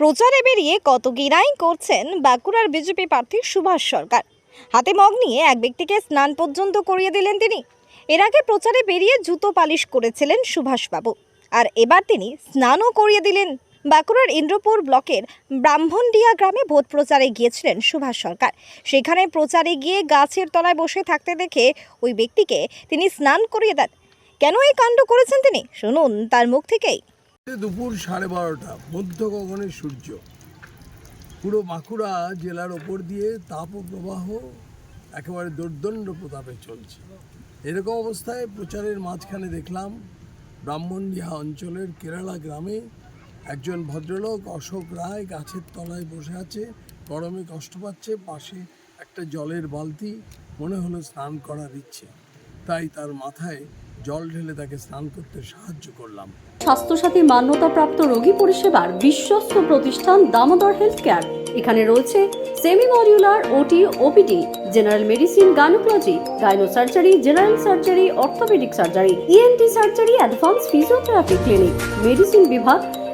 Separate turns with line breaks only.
প্রচারে বেরিয়ে কত গিরাই করছেন বাঁকুড়ার বিজেপি প্রার্থী সুভাষ সরকার। হাতে মগ নিয়ে এক ব্যক্তিকে স্নান পর্যন্ত করিয়ে দিলেন তিনি। এর আগে প্রচারে বেরিয়ে জুতো পালিশ করেছিলেন সুভাষবাবু। আর এবার তিনি স্নানও করিয়ে দিলেন। বাঁকুড়ার ইন্দ্রপুর ব্লকের ব্রাহ্মণডিয়া গ্রামে ভোট প্রচারে গিয়েছিলেন সুভাষ সরকার। সেখানে প্রচারে গিয়ে গাছের তলায় বসে থাকতে দেখে ওই ব্যক্তিকে তিনি স্নান করিয়ে দেন। কেন এই কাণ্ড করেছেন তিনি? শুনুন তার মুখ থেকেই।
দুপুর সাড়ে বারোটা, মধ্য গগনের সূর্য। পুরো বাঁকুড়া জেলার ওপর দিয়ে তাপপ্রবাহ একেবারে দুর্দণ্ড প্রতাপে চলছে। এরকম অবস্থায় প্রচারের মাঝখানে দেখলাম ব্রাহ্মণডিহা অঞ্চলের কেরালা গ্রামে একজন ভদ্রলোক অশোক রায় গাছের তলায় বসে আছে, গরমে কষ্ট পাচ্ছে, পাশে একটা জলের বালতি, মনে হলো স্নান করার ইচ্ছে। তাই তার মাথায় জল ঢেলে তাকে স্নান করতে সাহায্য করলাম।
স্বাস্থ্যসাথী মান্যতাপ্রাপ্ত রোগী পরিষেবার বিশ্বস্ত প্রতিষ্ঠান দামোদর হেলথ কেয়ার এখানে রয়েছে semi modular OT OPD general medicine, gynaecology gyno surgery general surgery, orthopaedic surgery ENT surgery, advance physiotherapy clinic, medicine বিভাগ